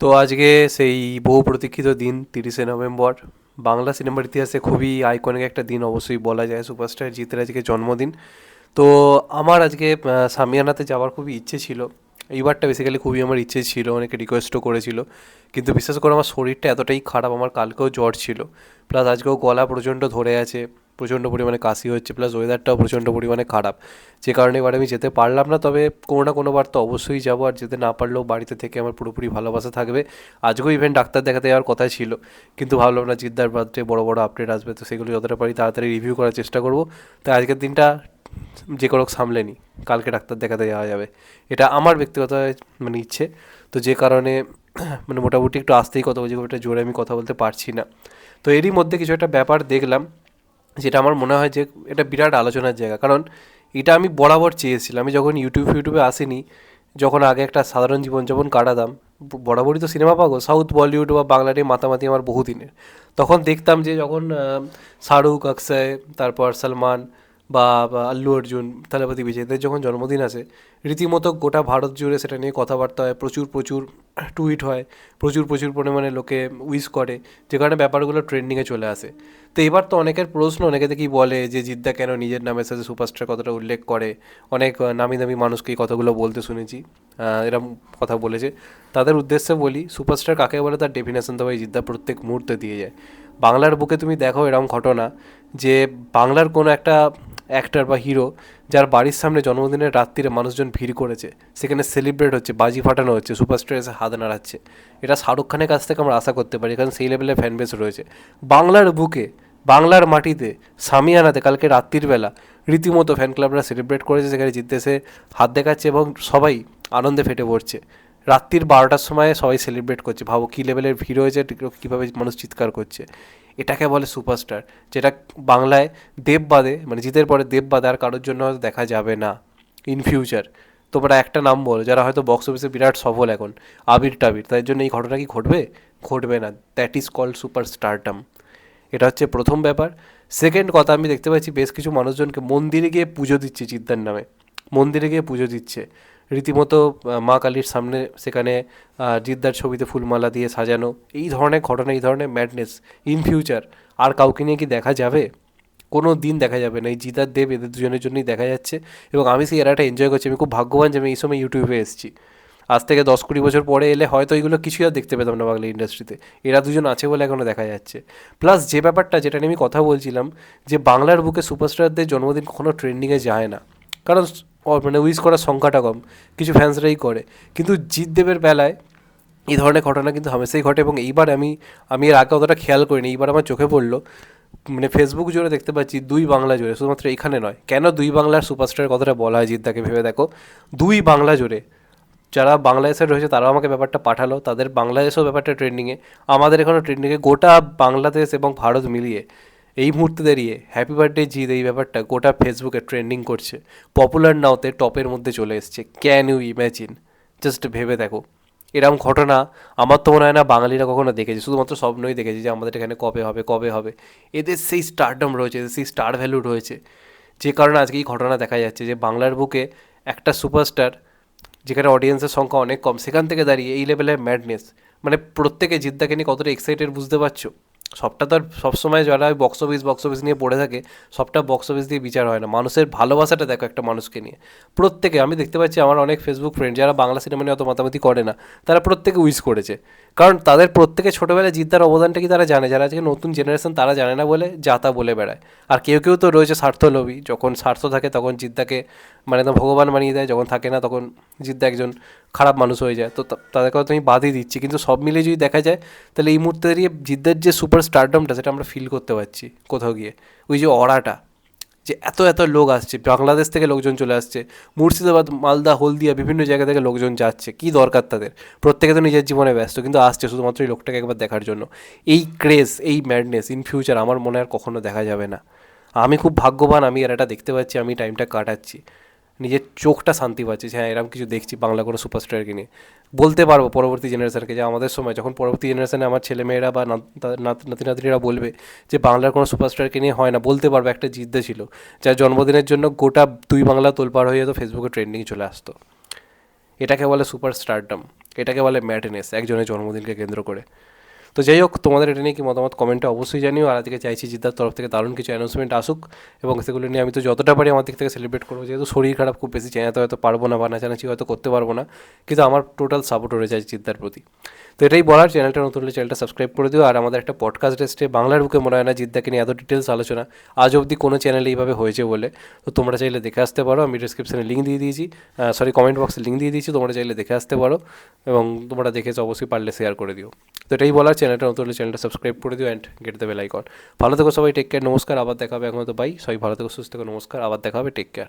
তো আজকে সেই বহু প্রতীক্ষিত দিন, তিরিশে নভেম্বর। বাংলা সিনেমার ইতিহাসে খুবই আইকনিক একটা দিন অবশ্যই বলা যায় সুপারস্টার জিতের আজকে জন্মদিন। তো আমার আজকে সামিয়ানাতে যাওয়ার খুবই ইচ্ছে ছিল। এইবারটা বেসিক্যালি খুবই আমার ইচ্ছে ছিল, অনেকে রিকোয়েস্টও করেছিল। কিন্তু বিশেষ করে, আমার শরীরটা এতটাই খারাপ, আমার কালকেও জ্বর ছিল। প্লাস আজকেও গলা প্রচণ্ড ধরে আছে। প্রচণ্ড পরিমাণে কাশি হচ্ছে প্লাস ওয়েদারটাও প্রচণ্ড পরিমাণে খারাপ। যে কারণে এবার আমি যেতে পারলাম না, তবে কোনো না কোনো বার তো অবশ্যই যাব, আর যেতে না পারলেও বাড়িতে থেকে আমার পুরোপুরি ভালোবাসা থাকবে। আজকেও ইভেন ডাক্তার দেখাতে যাওয়ার কথা ছিল, কিন্তু ভাবলাম না জিদ্দার বার্থডে বড় বড় আপডেট আসবে, তো সেগুলো যতটা পারি তাড়াতাড়ি রিভিউ করার চেষ্টা করব। তাই আজকের দিনটা যে কোনো সামলে নি কালকে ডাক্তার দেখাতে যাওয়া যাবে। এটা আমার ব্যক্তিগত মানে ইচ্ছে। তো যে কারণে মানে মোটামুটি একটু আসতেই কথা বলছি খুব একটা জোরে আমি কথা বলতে পারছি না। তো এরই মধ্যে কিছু একটা ব্যাপার দেখলাম যেটা আমার মনে হয় যে এটা বিরাট আলোচনার জায়গা। কারণ এটা আমি বরাবর চেয়েছিলাম। আমি যখন ইউটিউব ফিউটিউবে আসিনি, যখন আগে একটা সাধারণ জীবনযাপন কাটাতাম, বরাবরই তো সিনেমা পাবো সাউথ বলিউড বা বাংলাটি মাতামাতি আমার বহুদিনের। তখন দেখতাম যে যখন শাহরুখ, অক্ষয়, তারপর সলমান বা আল্লু অর্জুন, থালাপতি বিজয় এদের যখন জন্মদিন আসে রীতিমতো গোটা ভারত জুড়ে সেটা নিয়ে কথাবার্তা হয়, প্রচুর প্রচুর টুইট হয়, প্রচুর প্রচুর পরিমাণে লোকে উইশ করে, যে কারণে ব্যাপারগুলো ট্রেন্ডিংয়ে চলে আসে। তো এবার তো অনেকের প্রশ্ন, অনেকে দেখি বলে যে জিদ্দা কেন নিজের নামের সাথে সুপারস্টার কথাটা উল্লেখ করে? অনেক নামি দামি মানুষকে এই কথাগুলো বলতে শুনেছি এরম কথা বলেছে। তাদের উদ্দেশ্যে বলি, সুপারস্টার কাকে বলে তার ডেফিনেশন তো ভাই জিদ্দা প্রত্যেক মুহূর্তে দিয়ে যায়। বাংলার বুকে তুমি দেখো এরকম ঘটনা যে বাংলার কোনো একটা অ্যাক্টর বা হিরো যার বাড়ির সামনে জন্মদিনের রাত্রিরে মানুষজন ভিড় করেছে। সেখানে সেলিব্রেট হচ্ছে, বাজি ফাটানো হচ্ছে সুপারস্টার এসে হাত নাড়াচ্ছে। এটা শাহরুখ খানের কাছ থেকে আমরা আশা করতে পারি, কারণ সেই লেভেলের ফ্যান বেস রয়েছে। বাংলার বুকে, বাংলার মাটিতে সামিয়ানাতে কালকে রাত্রির বেলা রীতিমতো ফ্যান ক্লাবরা সেলিব্রেট করেছে, সেখানে জিততে এসে হাত দেখাচ্ছে এবং সবাই আনন্দে ফেটে পড়ছে। রাত্রির বারোটার সময় সবাই সেলিব্রেট করছে, ভাবো কী লেভেলের ভিড় হয়েছে কীভাবে মানুষ চিৎকার করছে। এটাকে বলে সুপারস্টার, যেটা বাংলায় দেব বাদে মানে জিতের পরে দেব বাদে আর কারোর জন্য হয়তো দেখা যাবে না ইন ফিউচার তোমরা একটা নাম বলো, যারা হয়তো বক্স অফিসে বিরাট সফল এখন, আবির টাবির, তাদের জন্য এই ঘটনা কি ঘটবে? ঘটবে না। That is called super stardom এটা হচ্ছে প্রথম ব্যাপার। সেকেন্ড কথা, আমি দেখতে পাচ্ছি বেশ কিছু মানুষজনকে মন্দিরে গিয়ে পুজো দিচ্ছে চিত্তার নামে। মন্দিরে গিয়ে পুজো দিচ্ছে। রীতিমতো মা কালীর সামনে সেখানে জিদ্দার ছবিতে ফুলমালা দিয়ে সাজানো। এই ধরনের ঘটনা, এই ধরনের ম্যাডনেস ইন ফিউচার আর কাউকে নিয়ে কি দেখা যাবে? কোনো দিন দেখা যাবে না। এই জিদার দেব এদের দুজনের জন্যই দেখা যাচ্ছে এবং আমি সেই এরাটা এনজয় করছি। আমি খুব ভাগ্যবান যে আমি এই সময় ইউটিউবে এসেছি। আজ থেকে দশ কুড়ি বছর পরে এলে হয়তো এগুলো কিছুই আর দেখতে পেতাম না বাংলা ইন্ডাস্ট্রিতে এরা দুজন আছে বলে এখনও দেখা যাচ্ছে। প্লাস যে ব্যাপারটা, যেটা নিয়ে আমি কথা বলছিলাম, যে বাংলার বুকে সুপারস্টারদের জন্মদিন কখনো ট্রেন্ডিংয়ে যায় না। কারণ মানে উইশ করার সংখ্যাটা কম, কিছু ফ্যান্সরাই করে। কিন্তু জিৎ দেবের বেলায় এই ধরনের ঘটনা কিন্তু হামেশাই ঘটে এবং এইবার আমি আমি এর আগে অতটা খেয়াল করিনি, এইবার আমার চোখে পড়ল। মানে ফেসবুক জুড়ে দেখতে পাচ্ছি দুই বাংলা জুড়ে শুধুমাত্র এখানে নয়। কেন দুই বাংলার সুপারস্টারের কথাটা বলা হয় জিদ্দাকে ভেবে দেখো? দুই বাংলা জুড়ে যারা বাংলাদেশে রয়েছে, তারাও আমাকে ব্যাপারটা পাঠালো। তাদের বাংলাদেশেও ব্যাপারটা ট্রেন্ডিংয়ে আমাদের এখানেও ট্রেন্ডিংয়ে গোটা বাংলাদেশ এবং ভারত মিলিয়ে। এই মুহূর্তে দাঁড়িয়ে হ্যাপি বার্থডে জিদ এই ব্যাপারটা গোটা ফেসবুকে ট্রেন্ডিং করছে। পপুলার নাওতে টপের মধ্যে চলে এসছে। ক্যান ইউ ইম্যাজিন জাস্ট ভেবে দেখো। এরকম ঘটনা আমার তো মনে হয় না বাঙালিরা কখনো দেখেছে। শুধুমাত্র স্বপ্নই দেখেছে যে আমাদের এখানে কবে হবে কবে হবে। এদের সেই স্টারডম রয়েছে, এদের সেই স্টার ভ্যালু রয়েছে। যে কারণে আজকে এই ঘটনা দেখা যাচ্ছে যে বাংলার বুকে একটা সুপারস্টার যেখানে অডিয়েন্সের সংখ্যা অনেক কম, সেখান থেকে দাঁড়িয়ে এই লেভেলের ম্যাডনেস মানে প্রত্যেকে জিদ্দাকে নিয়ে কতটা এক্সাইটেড বুঝতে পারছ? সবটা তো আর সবসময় যারা বক্স অফিস বক্স অফিস নিয়ে পড়ে থাকে, সবটা বক্স অফিস দিয়ে বিচার হয় না। মানুষের ভালোবাসাটা দেখো একটা মানুষকে নিয়ে। প্রত্যেকে, আমি দেখতে পাচ্ছি আমার অনেক ফেসবুক ফ্রেন্ড যারা বাংলা সিনেমা নিয়ে অত মাতামাতি করে না, তারা প্রত্যেকে উইশ করেছে। কারণ তাদের প্রত্যেকে ছোটোবেলায় জিদ্দার অবদানটা কি তারা জানে? যারা আজকে নতুন জেনারেশন তারা জানে না বলে যাতা বলে বেড়ায়। আর কেউ কেউ তো রয়েছে স্বার্থলোভী। যখন স্বার্থ থাকে, তখন জিদ্দাকে মানে একদম ভগবান বানিয়ে দেয়, যখন থাকে না তখন জিদ্দা একজন খারাপ মানুষ হয়ে যায়। তো তা- তাদেরকে হয়তো আমি বাদই দিচ্ছি। কিন্তু সব মিলিয়ে যদি দেখা যায়, তাহলে এই মুহূর্তে দাঁড়িয়ে জিদ্দার যে সুপার স্টারডমটা সেটা আমরা ফিল করতে পারছি কোথাও গিয়ে। ওই যে অরাটা, যে এত এত লোক আসছে। বাংলাদেশ থেকে লোকজন চলে আসছে। মুর্শিদাবাদ, মালদা, হলদিয়া, বিভিন্ন জায়গা থেকে লোকজন যাচ্ছে। কী দরকার তাদের? প্রত্যেকে তো নিজের জীবনে ব্যস্ত, কিন্তু আসছে শুধুমাত্র এই লোকটাকে একবার দেখার জন্য। এই ক্রেজ এই ম্যাডনেস ইন ফিউচার আমার মনে আর কখনো দেখা যাবে না। আমি খুব ভাগ্যবান, আমি এর এটা দেখতে পাচ্ছি, আমি টাইমটা কাটাচ্ছি। নিজের চোখটা শান্তি পাচ্ছে হ্যাঁ এরকম কিছু দেখছি বাংলা কোনো সুপারস্টারকে নিয়ে। বলতে পারব পরবর্তী জেনারেশনকে যে আমাদের সময় যখন পরবর্তী জেনারেশনে আমার ছেলেমেয়েরা বা নাত- নাত- নাতি নাতনিরা বলবে যে বাংলার কোনো সুপারস্টারকে নিয়ে হয় না, বলতে পারব একটা জিদ্দা ছিল, যার জন্মদিনের জন্য গোটা দুই বাংলা তোলপাড় হয়ে যেত ফেসবুকে ট্রেন্ডিং চলে আসতো। এটাকে বলে সুপার স্টারডম এটাকে বলে ম্যাডনেস একজনের জন্মদিনকে কেন্দ্র করে। তো যাই হোক, তোমাদের এটা নিয়ে কি মতামত? কমেন্টে অবশ্যই জানিও। আর আজকে চাইছি জিদ্দার তরফ থেকে দারুণ কিছু অ্যানাউন্সমেন্ট আসুক এবং সেগুলো নিয়ে আমি তো যতটা পারি আমার দিক থেকে সেলিব্রেট করব। যেহেতু শরীর খারাপ খুব বেশি চেনাতে হয়তো পারব না বা নাচানাচি হয়তো করতে পারব না, কিন্তু আমার টোটাল সাপোর্ট রয়েছে জিদ্দার প্রতি। তো এটাই বলার চ্যানেলটা নতুন হলে চ্যানেলটা সাবস্ক্রাইব করে দিও। আর আমাদের একটা পডকাস্ট এসছে, বাংলার বুকে মনে হয় না জিদ্দাকে নিয়ে এত ডিটেলস আলোচনা। আজ অবধি কোনো চ্যানেলে এইভাবে হয়েছে বলে। তো তোমরা চাইলে দেখে আসতে পারো, আমি ডিসক্রিপশনে লিঙ্ক দিয়ে দিয়েছি। সরি কমেন্ট বক্সে লিঙ্ক দিয়ে দিয়েছি, তোমরা চাইলে দেখে আসতে পারো। এবং তোমরা দেখেছ অবশ্যই পারলে শেয়ার করে দিও। তো এটাই বলার চ্যানেলটা নতুন চ্যানেলটা সাবস্ক্রাইব করে দিও and get the bell icon ভালো থেকো সবাই টেক কেয়ার নমস্কার, আবার দেখাবে এখন, তো বাই সবাই ভালো থেকো, সুস্থ থেকো, নমস্কার, আবার দেখাবে টেক কেয়ার